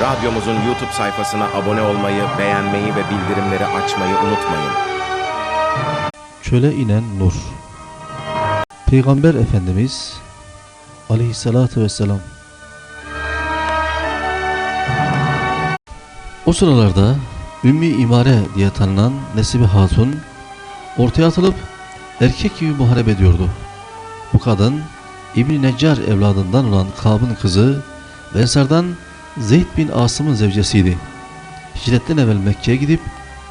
Radyomuzun YouTube sayfasına abone olmayı, beğenmeyi ve bildirimleri açmayı unutmayın. Çöle inen nur. Peygamber Efendimiz aleyhissalatü vesselam O sıralarda Ümmi İmare diye tanınan Nesibe Hatun ortaya atılıp erkek gibi muharebe ediyordu. Bu kadın İbn Neccar evladından olan Kab'ın kızı ve Ensar'dan Zeyd bin Asım'ın zevcesiydi. Hicretten evvel Mekke'ye gidip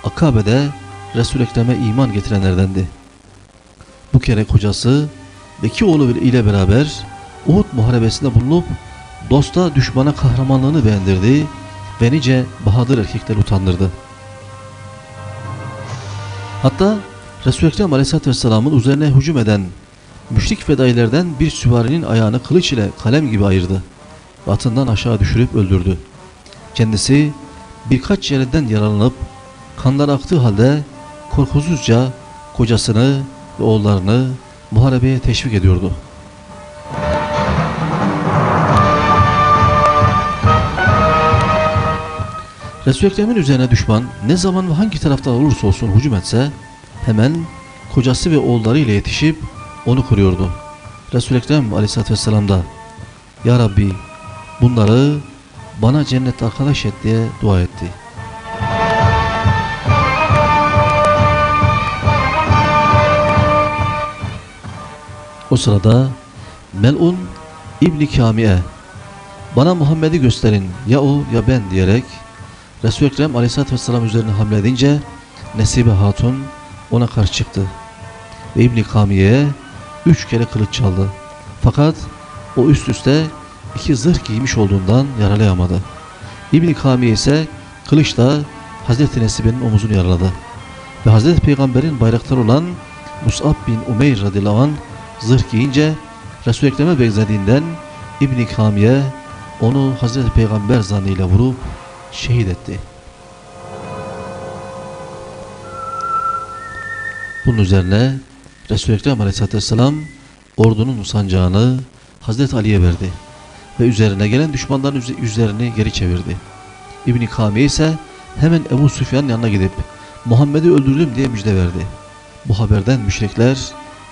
Akabe'de Resul-i Ekrem'e iman getirenlerdendi. Bu kere kocası ve iki oğlu ile beraber Uhud muharebesinde bulunup dosta düşmana kahramanlığını beğendirdi ve nice bahadır erkekler utandırdı. Hatta Resul-i Ekrem Aleyhisselatü Vesselam'ın üzerine hücum eden müşrik fedailerden bir süvarinin ayağını kılıç ile kalem gibi ayırdı. Batından aşağı düşürüp öldürdü. Kendisi birkaç yerden yaralanıp kanlar aktığı halde korkusuzca kocasını ve oğullarını muharebeye teşvik ediyordu. Resul-i Ekrem'in üzerine düşman ne zaman ve hangi taraftan olursa olsun hücum etse hemen kocası ve oğulları ile yetişip onu koruyordu. Resul-i Ekrem aleyhissalatü vesselam da Ya Rabbi bunları bana cennette arkadaş et diye dua etti. O sırada Melun İbni Kami'e bana Muhammed'i gösterin ya o ya ben diyerek Resul-i Ekrem aleyhissalatü vesselam üzerine hamle edince Nesibe Hatun ona karşı çıktı ve İbni Kamiye'ye üç kere kılıç çaldı. Fakat o üst üste iki zırh giymiş olduğundan yaralayamadı. İbni Kamiye ise kılıçla Hazreti Nesibe'nin omuzunu yaraladı. Ve Hazreti Peygamber'in bayrakları olan Mus'ab bin Umeyr radıyallahu anh zırh giyince Resul-i Ekrem'e benzediğinden İbni Kamiye onu Hazreti Peygamber zannıyla vurup şehit etti. Bunun üzerine Resul-i Ekrem Aleyhisselatü Vesselam ordunun sancağını Hazreti Ali'ye verdi ve üzerine gelen düşmanların üze- yüzlerini geri çevirdi. İbni Kamiye ise hemen Ebu Süfyan'ın yanına gidip Muhammed'i öldürdüm diye müjde verdi. Bu haberden müşrikler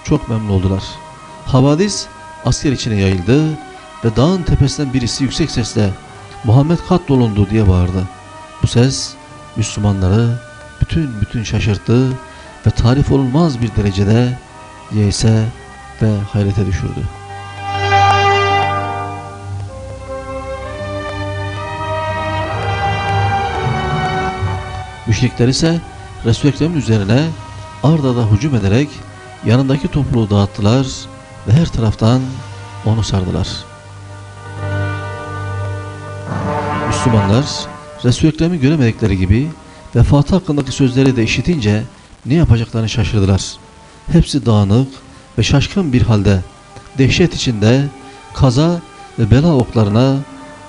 çok memnun oldular. Havadis asker içine yayıldı ve dağın tepesinden birisi yüksek sesle Muhammed katlolundu diye bağırdı. Bu ses Müslümanları bütün bütün şaşırttı ve tarif olunmaz bir derecede yeyse ve hayrete düşürdü. Müşrikler ise Resul-i Ekrem'in üzerine arda arda hücum ederek yanındaki topluluğu dağıttılar ve her taraftan onu sardılar. Müslümanlar Resul-i Ekrem'i göremedikleri gibi vefatı hakkındaki sözleri de işitince ne yapacaklarını şaşırdılar. Hepsi dağınık ve şaşkın bir halde dehşet içinde kaza ve bela oklarına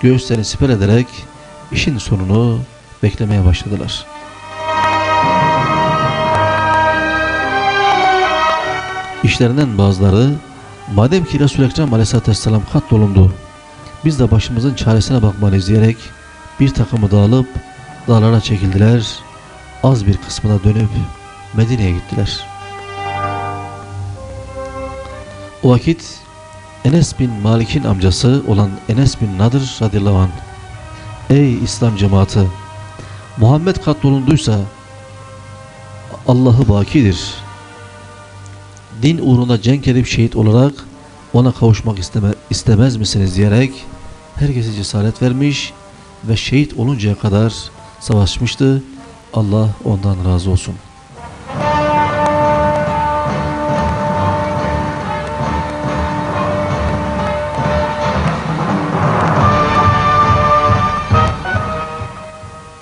göğüslerini siper ederek işin sonunu beklemeye başladılar. İşlerinden bazıları madem ki Resul-i Ekrem aleyhissalatü vesselam katlolundu biz de başımızın çaresine bakmalıyız diyerek bir takımı dağılıp dağlara çekildiler. Az bir kısmına dönüp Medine'ye gittiler. O vakit Enes bin Malik'in amcası olan Enes bin Nadir radıyallahu anh Ey İslam cemaati Muhammed katlolunduysa Allah'ı bakidir. Din uğruna cenk edip şehit olarak ona kavuşmak isteme, istemez misiniz diyerek herkese cesaret vermiş ve şehit oluncaya kadar savaşmıştı. Allah ondan razı olsun.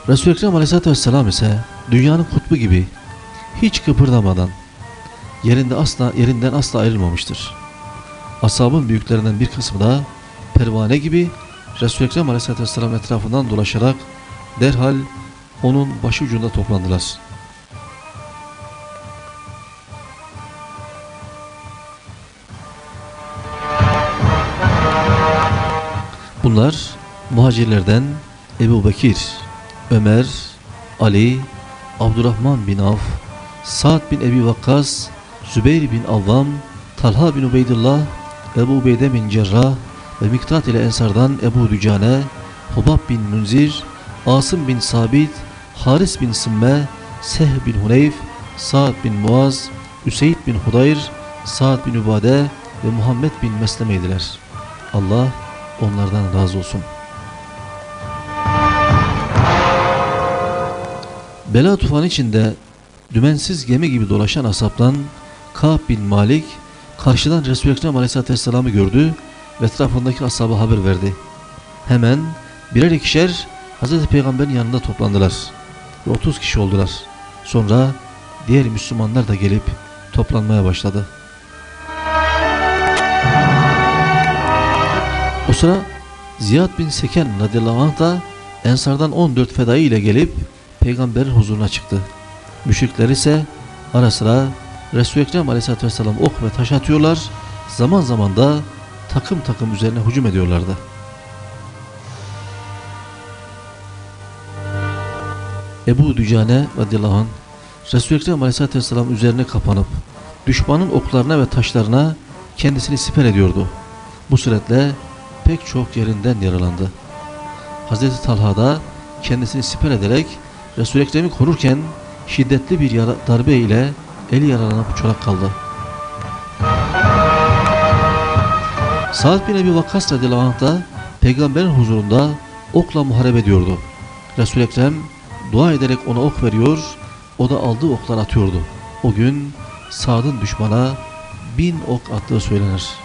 Resul-i Ekrem Aleyhisselatü Vesselam ise dünyanın kutbu gibi hiç kıpırdamadan yerinde asla yerinden asla ayrılmamıştır. Ashabın büyüklerinden bir kısmı da pervane gibi Resul-i Ekrem Aleyhisselatü Vesselam etrafından dolaşarak derhal onun başı ucunda toplandılar. Bunlar muhacirlerden Ebu Bekir, Ömer, Ali, Abdurrahman bin Avf, Sa'd bin Ebi Vakkas, Zübeyir bin Avvam, Talha bin Ubeydullah, Ebu Ubeyde bin Cerrah ve Miktat ile Ensardan Ebu Dücane, Hubab bin Munzir, Asım bin Sabit, Haris bin Sımme, Seh bin Huneyf, Sa'd bin Muaz, Üseyd bin Hudayr, Sa'd bin Übade ve Muhammed bin Meslemeydiler. Allah onlardan razı olsun. Bela tufanı içinde dümensiz gemi gibi dolaşan asaptan Ka'b bin Malik karşıdan Resul-i Ekrem Aleyhisselatü Vesselam'ı gördü ve etrafındaki ashaba haber verdi. Hemen birer ikişer Hz. Peygamber'in yanında toplandılar ve 30 kişi oldular. Sonra diğer Müslümanlar da gelip toplanmaya başladı. O sıra Ziyad bin Seken radıyallahu anh da Ensardan 14 fedai ile gelip peygamberin huzuruna çıktı. Müşrikler ise ara sıra Resul-i Ekrem aleyhissalatü vesselam ok ve taş atıyorlar. Zaman zaman da takım takım üzerine hücum ediyorlardı. Ebu Dücane radıyallahu anh Resul-i Ekrem aleyhissalatü vesselam üzerine kapanıp düşmanın oklarına ve taşlarına kendisini siper ediyordu. Bu suretle pek çok yerinden yaralandı. Hazreti Talha da kendisini siper ederek Resul-i Ekrem'i korurken şiddetli bir yara- darbe ile eli yaralanıp çolak kaldı. Sa'd bin Ebi Vakkas radıyallahu anh da peygamberin huzurunda okla muharebe ediyordu. Resul-i Ekrem dua ederek ona ok veriyor, o da aldığı oklar atıyordu. O gün Sa'd'ın düşmana bin ok attığı söylenir.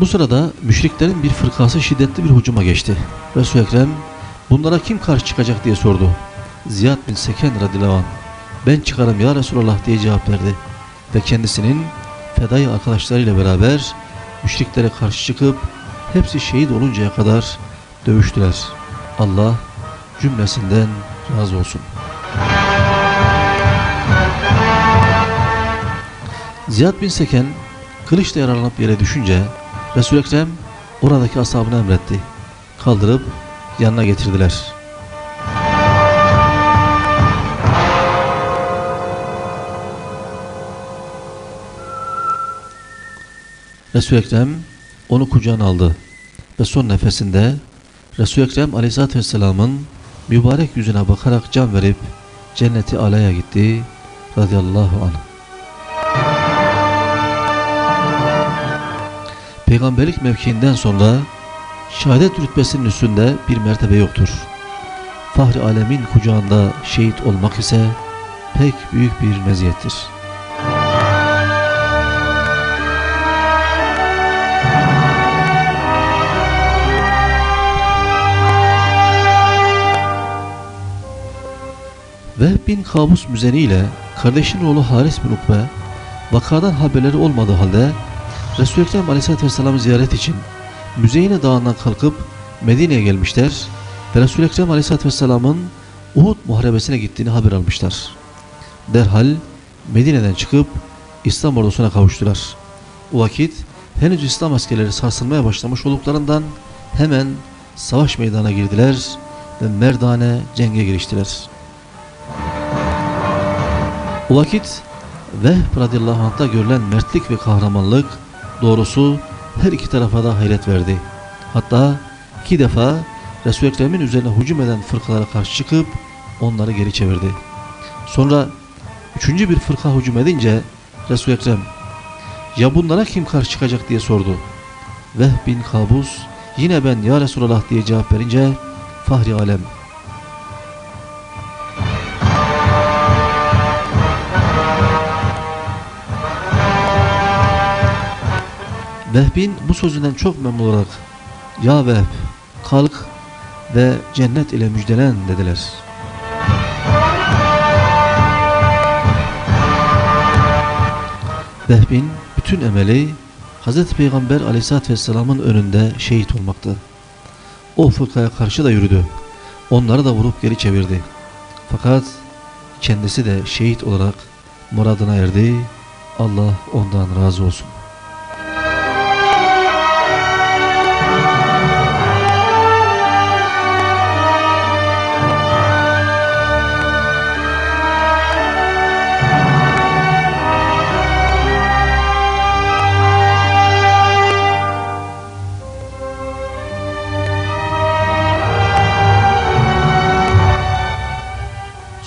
Bu sırada müşriklerin bir fırkası şiddetli bir hücuma geçti. Resul-i Ekrem bunlara kim karşı çıkacak diye sordu. Ziyad bin Seken radıyallahu ben çıkarım ya Resulallah diye cevap verdi. Ve kendisinin fedai arkadaşlarıyla beraber müşriklere karşı çıkıp hepsi şehit oluncaya kadar dövüştüler. Allah cümlesinden razı olsun. Ziyad bin Seken kılıçla yaralanıp yere düşünce Resul-i Ekrem oradaki ashabını emretti. Kaldırıp yanına getirdiler. Resul-i Ekrem onu kucağına aldı ve son nefesinde Resul-i Ekrem Aleyhisselatü Vesselam'ın mübarek yüzüne bakarak can verip cenneti alaya gitti radıyallahu anh. Peygamberlik mevkiinden sonra şehadet rütbesinin üstünde bir mertebe yoktur. Fahri alemin kucağında şehit olmak ise pek büyük bir meziyettir. Vehb bin Kabus Müzeni ile kardeşinin oğlu Haris bin Ukbe vakadan haberleri olmadığı halde Resul-i Ekrem Aleyhisselatü Vesselam'ı ziyaret için Müzeyine Dağı'ndan kalkıp Medine'ye gelmişler ve Resul-i Ekrem Aleyhisselatü Vesselam'ın Uhud muharebesine gittiğini haber almışlar. Derhal Medine'den çıkıp İslam ordusuna kavuştular. O vakit henüz İslam askerleri sarsılmaya başlamış olduklarından hemen savaş meydanına girdiler ve merdane cenge giriştiler. O vakit Vehb radıyallahu anh'ta görülen mertlik ve kahramanlık doğrusu her iki tarafa da hayret verdi. Hatta iki defa Resul-i Ekrem'in üzerine hücum eden fırkalara karşı çıkıp onları geri çevirdi. Sonra üçüncü bir fırka hücum edince Resul-i Ekrem ya bunlara kim karşı çıkacak diye sordu. Vehb bin Kabus yine ben ya Resulallah diye cevap verince Fahri Alem Vehbin bu sözünden çok memnun olarak Ya Vehb kalk ve cennet ile müjdelen dediler. Vehbin bütün emeli Hz. Peygamber aleyhissalatü vesselamın önünde şehit olmaktı. O fırkaya karşı da yürüdü. Onları da vurup geri çevirdi. Fakat kendisi de şehit olarak muradına erdi. Allah ondan razı olsun.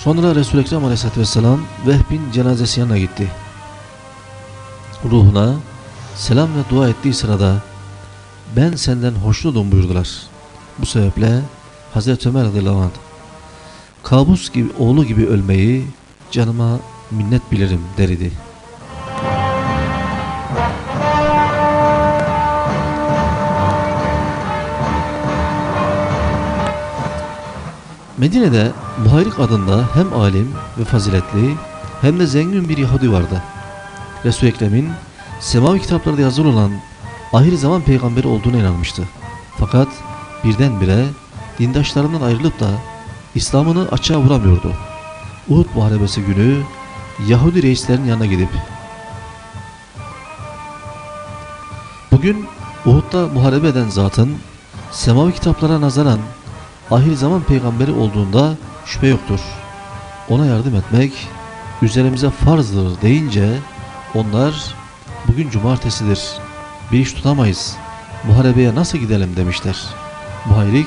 Sonra Resul-i Ekrem Aleyhisselatü Vesselam Vehb'in cenazesi yanına gitti. Ruhuna selam ve dua ettiği sırada ben senden hoşnutum buyurdular. Bu sebeple Hazreti Ömer radıyallahu anh kabus gibi oğlu gibi ölmeyi canıma minnet bilirim der idi. Medine'de Muhayrik adında hem alim ve faziletli hem de zengin bir Yahudi vardı. Resul-i Ekrem'in semavi kitaplarda yazılı olan ahir zaman peygamberi olduğuna inanmıştı. Fakat birdenbire dindaşlarından ayrılıp da İslam'ını açığa vuramıyordu. Uhud Muharebesi günü Yahudi reislerin yanına gidip Bugün Uhud'da muharebe eden zatın semavi kitaplara nazaran ahir zaman peygamberi olduğunda şüphe yoktur. Ona yardım etmek üzerimize farzdır deyince onlar bugün cumartesidir. Bir iş tutamayız. Muharebeye nasıl gidelim demişler. Muhayrik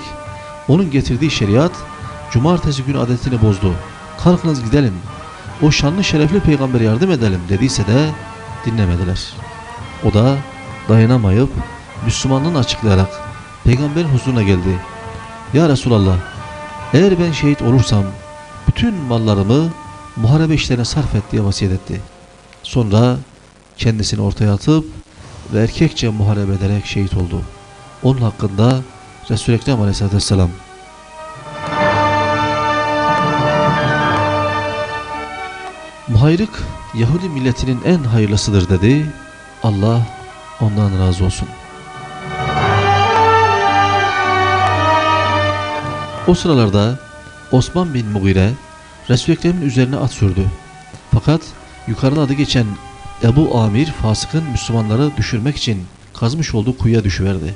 onun getirdiği şeriat cumartesi günü adetini bozdu. Kalkınız gidelim. O şanlı şerefli peygambere yardım edelim dediyse de dinlemediler. O da dayanamayıp Müslümanlığını açıklayarak peygamberin huzuruna geldi. Ya Resulallah eğer ben şehit olursam bütün mallarımı muharebe işlerine sarf et diye vasiyet etti. Sonra kendisini ortaya atıp ve erkekçe muharebe ederek şehit oldu. Onun hakkında Resul-i Ekrem Aleyhisselatü Vesselam Muhayrık Yahudi milletinin en hayırlısıdır dedi. Allah ondan razı olsun. O sıralarda Osman bin Mugire Resul-i Ekrem'in üzerine at sürdü. Fakat yukarıda adı geçen Ebu Amir fasıkın Müslümanları düşürmek için kazmış olduğu kuyuya düşüverdi.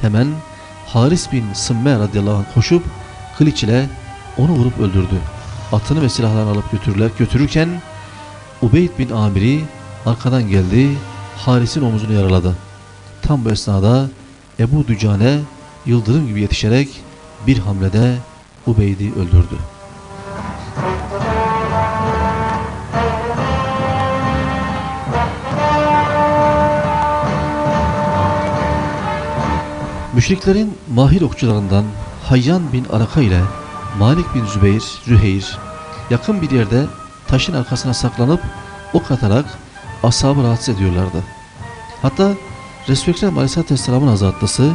Hemen Haris bin Sımme radıyallahu anh koşup kılıç ile onu vurup öldürdü. Atını ve silahlarını alıp götürürler. Götürürken Ubeyd bin Amir'i arkadan geldi, Haris'in omuzunu yaraladı. Tam bu esnada Ebu Dücane yıldırım gibi yetişerek bir hamlede Ubeyd'i öldürdü. Müşriklerin mahir okçularından Hayyan bin Araka ile Malik bin Zübeyir, Züheyr yakın bir yerde taşın arkasına saklanıp ok atarak ashabı rahatsız ediyorlardı. Hatta Resul-i Ekrem Aleyhisselatü Vesselam'ın azatlısı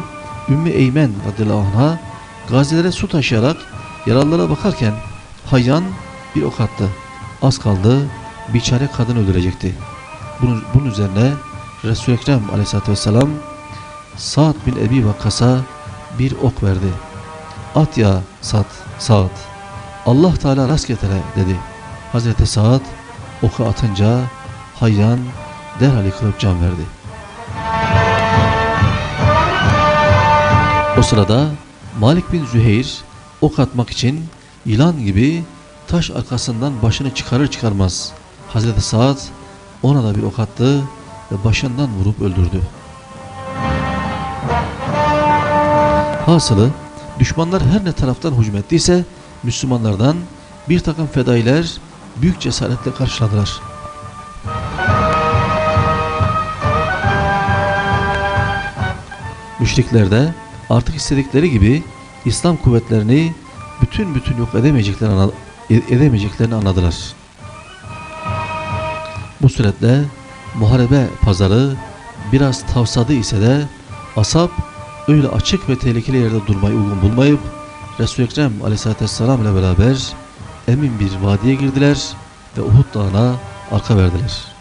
Ümmü Eymen radıyallahu anh'a gazilere su taşıyarak yaralılara bakarken Hayyan bir ok attı. Az kaldı biçare kadın öldürecekti. Bunun, bunun üzerine Resul-i Ekrem Aleyhisselatü Vesselam Sa'd bin Ebi Vakkas'a bir ok verdi. At ya Sa'd, Sa'd. Allah Teala rast getire dedi. Hazreti Sa'd oku atınca Hayyan derhal yıkılıp can verdi. O sırada Malik bin Züheyr ok atmak için yılan gibi taş arkasından başını çıkarır çıkarmaz Hazreti Sa'd ona da bir ok attı ve başından vurup öldürdü. Hasılı düşmanlar her ne taraftan hücum ettiyse Müslümanlardan bir takım fedailer büyük cesaretle karşıladılar. Müşrikler de artık istedikleri gibi İslam kuvvetlerini bütün bütün yok edemeyeceklerini, ana- edemeyeceklerini anladılar. Bu suretle muharebe pazarı biraz tavsadı ise de asap öyle açık ve tehlikeli yerde durmayı uygun bulmayıp Resul-i Ekrem aleyhissalatü ile beraber emin bir vadiye girdiler ve Uhud dağına arka verdiler.